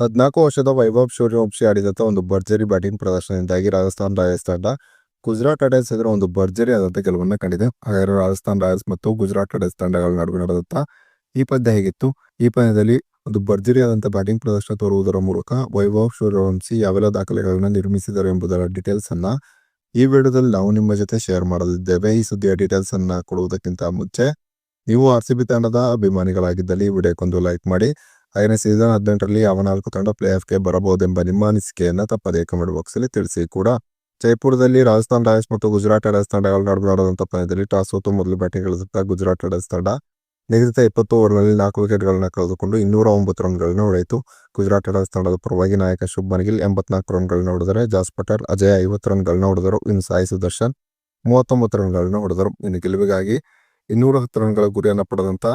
ಹದಿನಾಲ್ಕು ವರ್ಷದ ವೈಭವ್ ಸೂರ್ಯವಂಶಿ ಆಡಿದಂಥ ಒಂದು ಭರ್ಜರಿ ಬ್ಯಾಟಿಂಗ್ ಪ್ರದರ್ಶನದಿಂದಾಗಿ ರಾಜಸ್ಥಾನ್ ರಾಯಲ್ಸ್ ತಂಡ ಗುಜರಾತ್ ಟೈಟನ್ಸ್ ಎದುರು ಒಂದು ಭರ್ಜರಿ ಆದಂಥ ಗೆಲುವನ್ನು ಕಂಡಿದೆ. ಹಾಗೆ ರಾಜಸ್ಥಾನ್ ರಾಯಲ್ಸ್ ಮತ್ತು ಗುಜರಾತ್ ಟೈಟನ್ಸ್ ತಂಡಗಳ ನಡುವೆ ನಡೆದಂಥ ಈ ಪಂದ್ಯ ಹೇಗಿತ್ತು? ಈ ಪಂದ್ಯದಲ್ಲಿ ಒಂದು ಭರ್ಜರಿ ಆದಂಥ ಬ್ಯಾಟಿಂಗ್ ಪ್ರದರ್ಶನ ತೋರುವುದರ ಮೂಲಕ ವೈಭವ್ ಸೂರ್ಯವಂಶಿ ಯಾವೆಲ್ಲ ದಾಖಲೆಗಳನ್ನು ನಿರ್ಮಿಸಿದರು ಎಂಬುದರ ಡೀಟೇಲ್ಸ್ ಅನ್ನ ಈ ವಿಡಿಯೋದಲ್ಲಿ ನಾವು ನಿಮ್ಮ ಜೊತೆ ಶೇರ್ ಮಾಡಲಿದ್ದೇವೆ. ಈ ಸುದ್ದಿಯ ಡೀಟೇಲ್ಸ್ ಅನ್ನ ಕೊಡುವುದಕ್ಕಿಂತ ಮುಂಚೆ ನೀವು ಆರ್ ಸಿ ಬಿ ತಂಡದ ಅಭಿಮಾನಿಗಳಾಗಿದ್ದಲ್ಲಿ ಈ ವಿಡಿಯೋಕ್ಕೊಂದು ಲೈಕ್ ಮಾಡಿ. ಹಾಗೆಯೇ ಸೀಸನ್ ಹದಿನೆಂಟರಲ್ಲಿ ಯಾವ ನಾಲ್ಕು ತಂಡ ಪ್ಲೇ ಆಫ್ಗೆ ಬರಬಹುದೆಂಬ ನಿಮ್ಮ ಅನಿಸಿಕೆಯನ್ನು ತಪ್ಪದೇ ಕಮೆಂಟ್ ಬಾಕ್ಸಲ್ಲಿ ತಿಳಿಸಿ. ಕೂಡ ಜೈಪುರದಲ್ಲಿ ರಾಜಸ್ಥಾನ್ ರಾಯಲ್ಸ್ ಮತ್ತು ಗುಜರಾತ್ ರಾಯಲ್ಸ್ ತಂಡಗಳ ನಡುವೆ ನಡೆದಂಥ ಪಂದ್ಯದಲ್ಲಿ ಟಾಸ್ ಸೋತು ಮೊದಲು ಬ್ಯಾಟಿಂಗ್ ಇಳಿದಂತ ಗುಜರಾತ್ ರಾಯಲ್ಸ್ ತಂಡ ನಿಗದಿತ ಇಪ್ಪತ್ತು ಓವರ್ನಲ್ಲಿ ನಾಲ್ಕು ವಿಕೆಟ್ಗಳನ್ನ ಕಳೆದುಕೊಂಡು ಇನ್ನೂರ ಒಂಬತ್ತು ರನ್ಗಳನ್ನು ಹೊಡೆಯಿತು. ಗುಜರಾತ್ ರಾಯಲ್ಸ್ ತಂಡದ ಪರವಾಗಿ ನಾಯಕ ಶುಭ್ಮನ್ ಗಿಲ್ ಎಂಬತ್ನಾಲ್ಕು ರನ್ಗಳನ್ನ ಹೊಡೆದರೆ ಜಾಸ್ ಪಟೇಲ್, ಅಜಯ್ ಐವತ್ತು ರನ್ಗಳನ್ನ ಹೊಡೆದರು. ಇನ್ನು ಸಾಯಿ ಸುದರ್ಶನ್ ಮೂವತ್ತೊಂಬತ್ತು ರನ್ಗಳನ್ನು ಹೊಡೆದರು. ಇನ್ನು ಗೆಲುವಿಗಾಗಿ ಇನ್ನೂರ ಹತ್ತು ರನ್ಗಳ ಗುರಿಯನ್ನು ಪಡೆದಂತ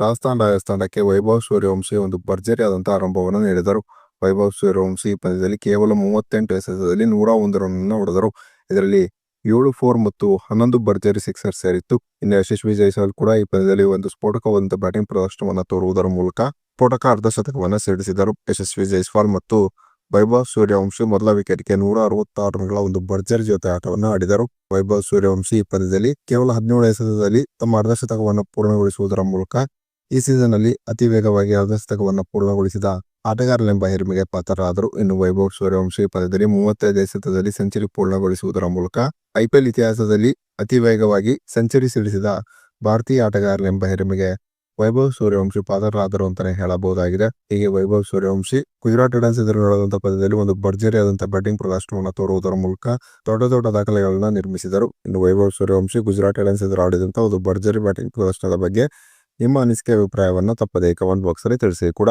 ರಾಜಸ್ಥಾನ್, ರಾಜಸ್ಥಾನಕ್ಕೆ ವೈಭವ್ ಸೂರ್ಯವಂಶಿ ಒಂದು ಭರ್ಜರಿ ಆದಂತಹ ಆರಂಭವನ್ನು ನೀಡಿದರು. ವೈಭವ್ ಸೂರ್ಯವಂಶಿ ಈ ಪಂದ್ಯದಲ್ಲಿ ಕೇವಲ ಮೂವತ್ತೆಂಟು ಎಸೆತದಲ್ಲಿ ನೂರ ಒಂದು ರನ್ ಹೊಡೆದರು. ಇದರಲ್ಲಿ ಏಳು, ಫೋರ್ ಮತ್ತು ಹನ್ನೊಂದು ಭರ್ಜರಿ ಸಿಕ್ಸರ್ ಸೇರಿತ್ತು. ಇನ್ನು ಯಶಸ್ವಿ ಜೈಸ್ವಾಲ್ ಕೂಡ ಈ ಪಂದ್ಯದಲ್ಲಿ ಒಂದು ಸ್ಫೋಟಕವಾದಂತಹ ಬ್ಯಾಟಿಂಗ್ ಪ್ರದರ್ಶನವನ್ನು ತೋರುವುದರ ಮೂಲಕ ಸ್ಫೋಟಕ ಅರ್ಧ ಶತಕವನ್ನು ಸಿಡಿಸಿದರು. ಯಶಸ್ವಿ ಜೈಸ್ವಾಲ್ ಮತ್ತು ವೈಭವ್ ಸೂರ್ಯವಂಶಿ ಮೊದಲ ವಿಕೆಟ್ಗೆ ನೂರ ಅರವತ್ತಾರು ರನ್ಗಳ ಒಂದು ಭರ್ಜರಿ ಜೊತೆ ಆಟವನ್ನು ಆಡಿದರು. ವೈಭವ್ ಸೂರ್ಯವಂಶಿ ಈ ಪಂದ್ಯದಲ್ಲಿ ಕೇವಲ ಹದಿನೇಳು ಎಸೆತದಲ್ಲಿ ತಮ್ಮ ಅರ್ಧ ಶತಕವನ್ನು ಪೂರ್ಣಗೊಳಿಸುವುದರ ಮೂಲಕ ಈ ಸೀಸನ್ನಲ್ಲಿ ಅತಿ ವೇಗವಾಗಿ ಅರ್ಧ ಶತಕವನ್ನು ಪೂರ್ಣಗೊಳಿಸಿದ ಆಟಗಾರನೆಂಬ ಹೆರಿಮೆಗೆ ಪಾತ್ರರಾದರು. ಇನ್ನು ವೈಭವ್ ಸೂರ್ಯವಂಶಿ ಪದದಲ್ಲಿ ಮೂವತ್ತೈದು ಎಸೆತದಲ್ಲಿ ಸೆಂಚುರಿ ಪೂರ್ಣಗೊಳಿಸುವುದರ ಮೂಲಕ ಐಪಿಎಲ್ ಇತಿಹಾಸದಲ್ಲಿ ಅತಿ ವೇಗವಾಗಿ ಸೆಂಚುರಿ ಸಿಡಿಸಿದ ಭಾರತೀಯ ಆಟಗಾರನೆಂಬ ಹೆರಿಮೆಗೆ ವೈಭವ್ ಸೂರ್ಯವಂಶಿ ಪಾತ್ರರಾದರು ಅಂತಾನೆ ಹೇಳಬಹುದಾಗಿದೆ. ಹೀಗೆ ವೈಭವ್ ಸೂರ್ಯವಂಶಿ ಗುಜರಾತ್ ಟೈಟನ್ಸ್ ಎದುರು ನಡೆದಂತಹ ಪದದಲ್ಲಿ ಒಂದು ಭರ್ಜರಿ ಆದಂತಹ ಬ್ಯಾಟಿಂಗ್ ಪ್ರದರ್ಶನವನ್ನು ತೋರುವುದರ ಮೂಲಕ ದೊಡ್ಡ ದೊಡ್ಡ ದಾಖಲೆಗಳನ್ನು ನಿರ್ಮಿಸಿದರು. ಇನ್ನು ವೈಭವ್ ಸೂರ್ಯವಂಶಿ ಗುಜರಾತ್ ಟೈಟನ್ಸ್ ಎದುರು ಆಡಿದಂತಹ ಒಂದು ಭರ್ಜರಿ ಬ್ಯಾಟಿಂಗ್ ಪ್ರದರ್ಶನದ ಬಗ್ಗೆ ನಿಮ್ಮ ಅನಿಸಿಕೆ ಅಭಿಪ್ರಾಯವನ್ನು ತಪ್ಪದೇ ಕಮೆಂಟ್ ಬಾಕ್ಸಲ್ಲಿ ತಿಳಿಸಿ. ಕೂಡ